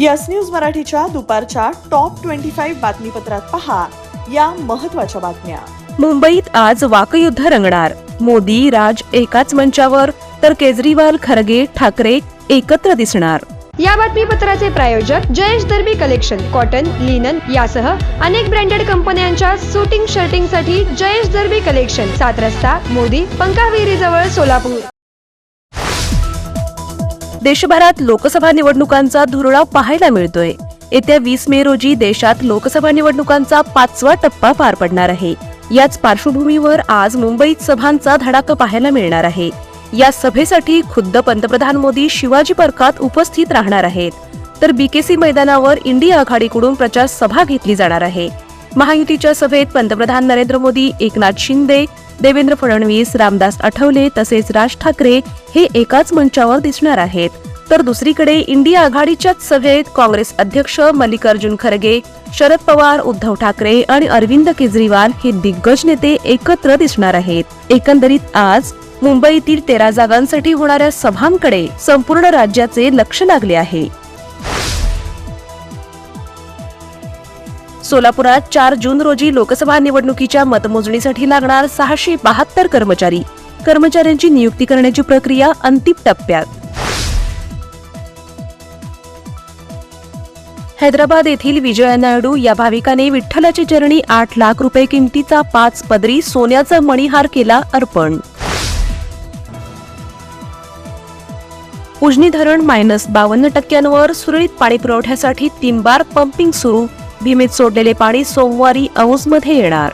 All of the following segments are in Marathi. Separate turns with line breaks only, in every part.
यस न्यूज मराठीच्या दुपारच्या टॉप ट्वेंटी फाईव्ह बातमीपत्रात पहा या महत्त्वाच्या बातम्या.
मुंबईत आज वाकयुद्ध रंगणार. मोदी राज एकाच मंचावर तर केजरीवाल खरगे ठाकरे एकत्र दिसणार.
या बातमीपत्राचे प्रायोजक Jayesh Darbi collection cotton linen यासह अनेक ब्रँडेड कंपन्यांच्या सुटिंग शर्टिंगसाठी जयेश दर्बी कलेक्शन सात रस्ता मोदी पंकाविहिरी जवळ सोलापूर.
देशभरात लोकसभा निवडणुकांचा धुरळा पाहायला मिळतोय. येत्या वीस मे रोजी देशात लोकसभा निवडणुकांचा पाचवा टप्पा पार पडणार आहे. याच पार्श्वभूमीवर आज मुंबईत सभांचा धडाका पाहायला मिळणार आहे. या सभेसाठी खुद्द पंतप्रधान मोदी शिवाजी पार्कात उपस्थित राहणार आहेत. तर बीकेसी मैदानावर इंडिया आघाडीकडून प्रचार सभा घेतली जाणार आहे. महायुतीच्या सभेत पंतप्रधान नरेंद्र मोदी एकनाथ शिंदे देवेंद्र फडणवीस रामदास आठवले तसेच राज ठाकरे हे एकाच मंचावर दिसणार आहेत. तर दुसरीकडे इंडिया आघाडीच्याच सभेत काँग्रेस अध्यक्ष मल्लिकार्जुन खरगे शरद पवार उद्धव ठाकरे आणि अरविंद केजरीवाल हे दिग्गज नेते एकत्र दिसणार आहेत. एकंदरीत आज मुंबईतील तेरा जागांसाठी होणाऱ्या सभांकडे संपूर्ण राज्याचे लक्ष लागले आहे. सोलापुरात चार जून रोजी लोकसभा निवडणुकीच्या मतमोजणीसाठी लागणार सहाशे बहात्तर कर्मचारी. कर्मचाऱ्यांची नियुक्ती करण्याची प्रक्रिया अंतिम टप्प्यात. हैदराबाद येथील विजया नायडू या भाविकाने विठ्ठलाची चरणी आठ लाख रुपये किमतीचा पाच पदरी सोन्याचा मणिहार केला अर्पण. उजनी धरण मायनस बावन्न टक्क्यांवर सुरळीत पाणी पुरवठ्यासाठी तीन बार पंपिंग सुरू. भीमेत सोडलेले पाणी सोमवारी औसमध्ये येणार.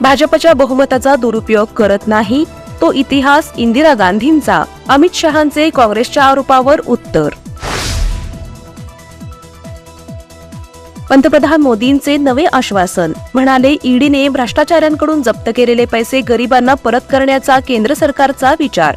भाजपच्या बहुमताचा दुरुपयोग करत नाही तो इतिहास इंदिरा गांधींचा अमित शहांचे काँग्रेसच्या आरोपावर उत्तर. पंतप्रधान मोदींचे नवे आश्वासन म्हणाले ईडीने भ्रष्टाचाऱ्यांकडून जप्त केलेले पैसे गरिबांना परत करण्याचा केंद्र सरकारचा विचार.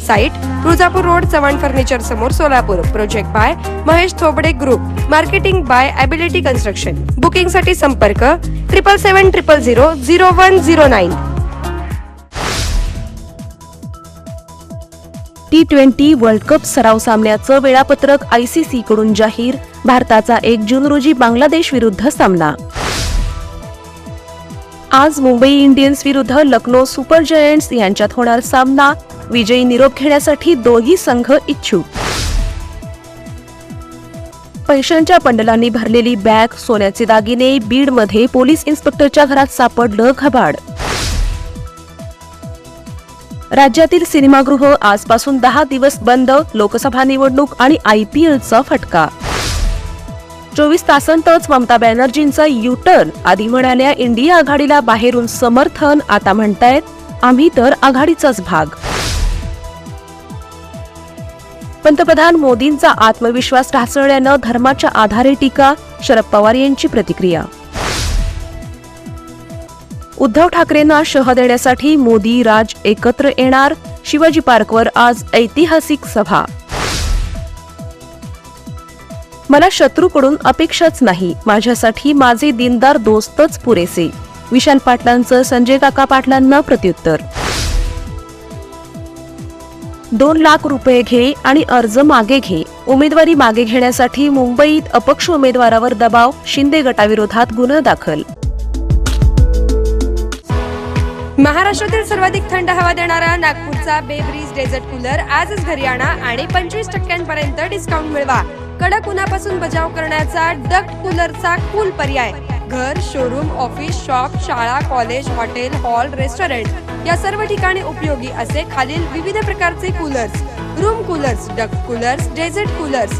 Site Tuljapur road Chavan furniture समोर Solapur. Project by Mahesh Thobade group marketing by ability construction बुकिंगसाठी संपर्क triple seven triple zero zero one zero nine
T twenty world cup सराव सामन्याचं वेळापत्रक आयसीसी कडून जाहीर. भारताचा एक जून रोजी बांगलादेश विरुद्ध सामना. आज मुंबई इंडियन्स विरुद्ध लखनौ सुपर जयंट्स यांच्यात होणार सामना. विजयी निरोप घेण्यासाठी दोन्ही संघ इच्छुक. पैशांच्या बंडलांनी भरलेली बॅग सोन्याचे दागिने बीडमध्ये पोलीस इन्स्पेक्टरच्या घरात सापडलं घबाड. राज्यातील सिनेमागृह आजपासून दहा दिवस बंद लोकसभा निवडणूक आणि आयपीएलचा फटका. चोवीस तासांतच ममता बॅनर्जींचा युटर्न आधी म्हणाल्या इंडिया आघाडीला बाहेरून समर्थन आता म्हणतायत आम्ही तर आघाडीचाच भाग. पंतप्रधान मोदींचा आत्मविश्वास ढासळल्यानं धर्माच्या आधारे टीका शरद पवार यांची प्रतिक्रिया. उद्धव ठाकरेंना शह देण्यासाठी मोदी राज एकत्र येणार शिवाजी पार्कवर आज ऐतिहासिक सभा. मला शत्रूकडून अपेक्षाच नाही माझ्यासाठी माझे दिनदार दोस्तच पुरेसे. विशाल पाटलांचं संजय काका पाटलांना प्रत्युत्तर. दोन लाख रुपये घे आणि अर्ज मागे घे. उमेदवारी मागे घेण्यासाठी मुंबईत अपक्ष उमेदवारावर दबाव शिंदे गटाविरोधात गुन्हा दाखल.
महाराष्ट्रातील सर्वाधिक थंड हवा देणारा नागपूरचा बेब्रीज डेझर्ट कूलर आजच घरी आणा आणि पंचवीस टक्क्यांपर्यंत डिस्काउंट मिळवा. कडक उन्हापासून बचाव करण्याचा डक्ट कूलरचा कूल पर्याय. घर शोरूम ऑफिस शॉप शाळा कॉलेज हॉटेल हॉल रेस्टॉरंट या सर्व ठिकाणी उपयोगी असे खालील विविध प्रकारचे coolers room coolers duct coolers desert coolers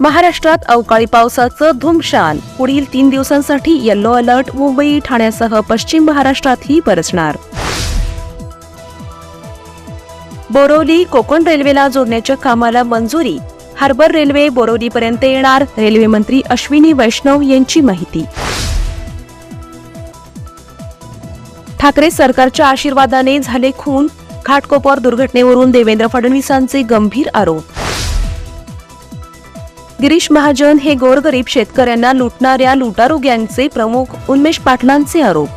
महाराष्ट्रात अवकाळी पावसाचं धुमशान. पुढील तीन दिवसांसाठी येल्लो अलर्ट मुंबई ठाण्यासह पश्चिम महाराष्ट्रातही बरसणार. बोरोली कोकण रेल्वेला जोडण्याच्या कामाला मंजुरी. हार्बर रेल्वे बोरोलीपर्यंत येणार रेल्वे मंत्री अश्विनी वैष्णव यांची माहिती. ठाकरे सरकारच्या आशीर्वादाने झाले खून. घाटकोपर दुर्घटनेवरून देवेंद्र फडणवीसांचे गंभीर आरोप. गिरीश महाजन हे गोरगरीब शेतकऱ्यांना लुटणाऱ्या लुटारू गँगचे प्रमुख उन्मेष पाटलांचे आरोप.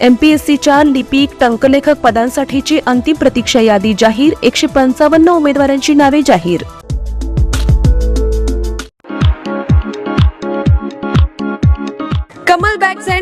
एमपीएससीच्या लिपिक टंकलेखक पदांसाठीची अंतिम प्रतीक्षा यादी जाहीर एकशे पंचावन्न उमेदवारांची नावे जाहीर.
कमल bags and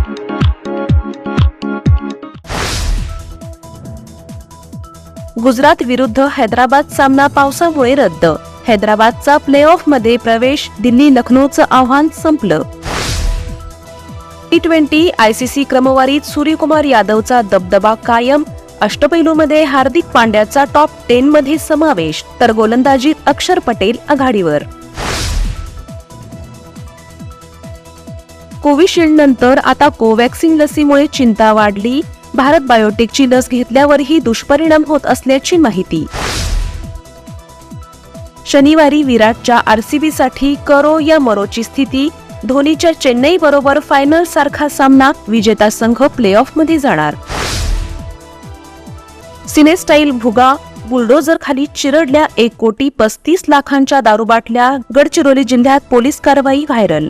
गुजरात विरुद्ध हैदराबाद सामना पावसामुळे रद्द. हैदराबादचा प्ले ऑफमध्ये प्रवेश दिल्ली लखनौचं आव्हान संपलं. टी ट्वेंटी आयसीसी क्रमवारीत सूर्यकुमार यादवचा दबदबा कायम. अष्टपैलूमध्ये हार्दिक पांड्याचा टॉप टेन मध्ये समावेश तर गोलंदाजीत अक्षर पटेल आघाडीवर. कोविशिल्ड नंतर आता कोवॅक्सिन लसीमुळे चिंता वाढली. भारत बायोटेकची लस घेतल्यावरही दुष्परिणाम होत असल्याची माहिती. शनिवारी विराटच्या आरसीबीसाठी करो या मरोची स्थिती धोनीच्या चेन्नई बरोबर फायनल सारखा सामना विजेता संघ प्ले ऑफमध्ये जाणार. सिनेस्टाईल भुगा बुलडोजर खाली चिरडल्या एक कोटी पस्तीस लाखांच्या दारूबाटल्या गडचिरोली जिल्ह्यात पोलीस कारवाई viral.